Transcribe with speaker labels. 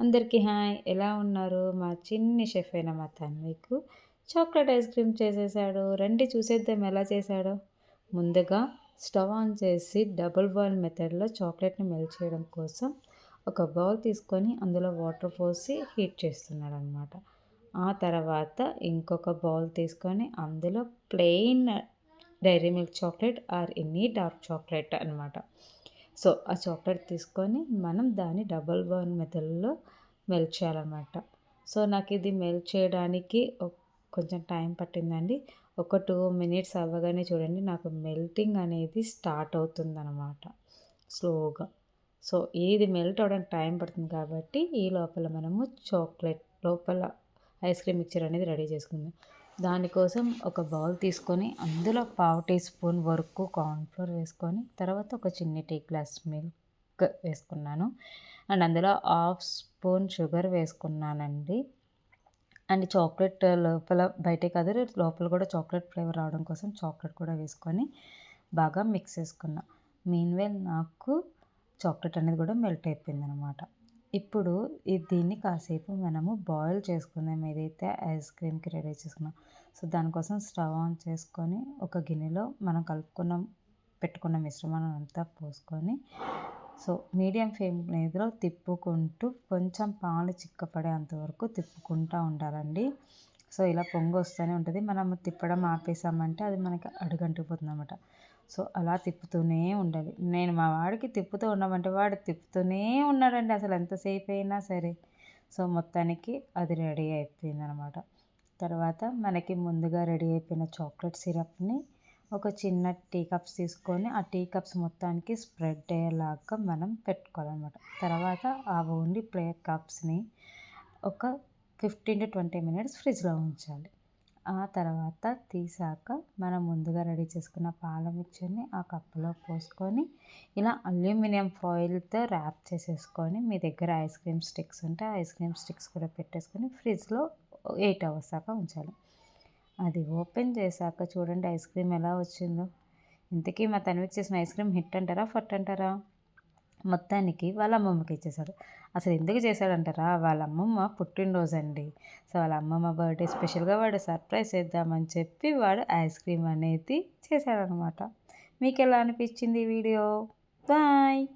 Speaker 1: అందరికీ హాయ్. ఎలా ఉన్నారు? మా చిన్ని షెఫ్ అయిన మా తన్వికు. చాక్లెట్ ఐస్ క్రీమ్ చేసేసాడు. రండి చూసేద్దాం ఎలా చేశాడో. ముందుగా స్టవ్ ఆన్ చేసి డబుల్ బాయిల్ మెథడ్లో చాక్లెట్ని మెల్ట్ చేయడం కోసం ఒక బౌల్ తీసుకొని అందులో వాటర్ పోసి హీట్ చేస్తున్నాడు అనమాట ఆ తర్వాత ఇంకొక బౌల్ తీసుకొని అందులో plain dairy milk chocolate or any dark chocolate అనమాట సో ఆ చాక్లెట్ తీసుకొని మనం దాన్ని డబల్ బర్న్ మెథడ్లో మెల్ట్ చేయాలన్నమాట. సో నాకు ఇది మెల్ట్ చేయడానికి కొంచెం టైం పట్టిందండి. ఒక టూ మినిట్స్ అవ్వగానే చూడండి నాకు మెల్టింగ్ అనేది స్టార్ట్ అవుతుందన్నమాట స్లోగా. సో ఇది మెల్ట్ అవ్వడానికి టైం పడుతుంది కాబట్టి ఈ లోపల మనము చాక్లెట్ లోపల ఐస్ క్రీమ్ మిక్చర్ అనేది రెడీ చేసుకుందాం. దానికోసం ఒక బౌల్ తీసుకొని అందులో పావు టీ స్పూన్ వరకు కార్న్ఫ్లోర్ వేసుకొని తర్వాత ఒక చిన్ని టీ గ్లాస్ మిల్క్ వేసుకున్నాను. అండ్ అందులో హాఫ్ స్పూన్ షుగర్ వేసుకున్నానండి. అండ్ చాక్లెట్ లోపల బయటే కాదు లోపల కూడా చాక్లెట్ ఫ్లేవర్ రావడం కోసం చాక్లెట్ కూడా వేసుకొని బాగా మిక్స్ చేసుకున్నా. మీన్వేల్ నాకు చాక్లెట్ అనేది కూడా మెల్ట్ అయిపోయింది అనమాట ఇప్పుడు దీన్ని కాసేపు మనము బాయిల్ చేసుకుందాం. ఏదైతే ఐస్ క్రీమ్కి రెడీ చేసుకున్నాం. సో దానికోసం స్టవ్ ఆన్ చేసుకొని ఒక గిన్నెలో మనం కలుపుకున్న పెట్టుకున్న మిశ్రమాన్ని అంతా పోసుకొని సో మీడియం ఫ్లేమ్ మీదలో తిప్పుకుంటూ కొంచెం పాలు చిక్కపడేంత వరకు తిప్పుకుంటూ ఉండాలండి. సో ఇలా పొంగు వస్తూనే ఉంటుంది. మనం తిప్పడం ఆపేసామంటే అది మనకి అడుగంటుకుపోతుంది అనమాట సో అలా తిప్పుతూనే ఉండాలి. నేను మా వాడికి తిప్పుతూ ఉండమంటే వాడు తిప్పుతూనే ఉన్నాడండి అసలు ఎంతసేపు అయినా సరే. సో మొత్తానికి అది రెడీ అయిపోయింది అనమాట తర్వాత మనకి ముందుగా రెడీ అయిపోయిన చాక్లెట్ సిరప్ని ఒక చిన్న టీ కప్స్ తీసుకొని ఆ టీ కప్స్ మొత్తానికి స్ప్రెడ్ అయ్యేలాగా మనం పెట్టుకోవాలన్నమాట. తర్వాత ఆ ఓన్లీ ప్లే కప్స్ని ఒక ఫిఫ్టీన్ టు ట్వంటీ మినిట్స్ ఫ్రిడ్జ్లో ఉంచాలి. ఆ తర్వాత తీసాక మనం ముందుగా రెడీ చేసుకున్న పాల మిక్చర్ని ఆ కప్పులో పోసుకొని ఇలా అల్యూమినియం ఫాయిల్తో ర్యాప్ చేసేసుకొని మీ దగ్గర ఐస్ క్రీమ్ స్టిక్స్ ఉంటే ఐస్ క్రీమ్ స్టిక్స్ కూడా పెట్టేసుకొని ఫ్రిడ్జ్లో ఎయిట్ అవర్స్ దాకా ఉంచాలి. అది ఓపెన్ చేశాక చూడండి ఐస్ క్రీమ్ ఎలా వచ్చిందో. ఇంతకీ మా తనవికి చేసిన ఐస్ క్రీమ్ హిట్ అంటారా ఫట్ అంటారా? మొత్తానికి వాళ్ళ అమ్మమ్మకి ఇచ్చేశాడు అసలు ఎందుకు చేశాడంటారా? వాళ్ళ అమ్మమ్మ పుట్టినరోజు అండి సో వాళ్ళ అమ్మమ్మ బర్త్డే స్పెషల్గా వాడు సర్ప్రైజ్ చేద్దామని చెప్పి వాడు ఐస్ క్రీమ్ అనేది చేశాడనమాట. మీకు ఎలా అనిపించింది ఈ వీడియో? బాయ్!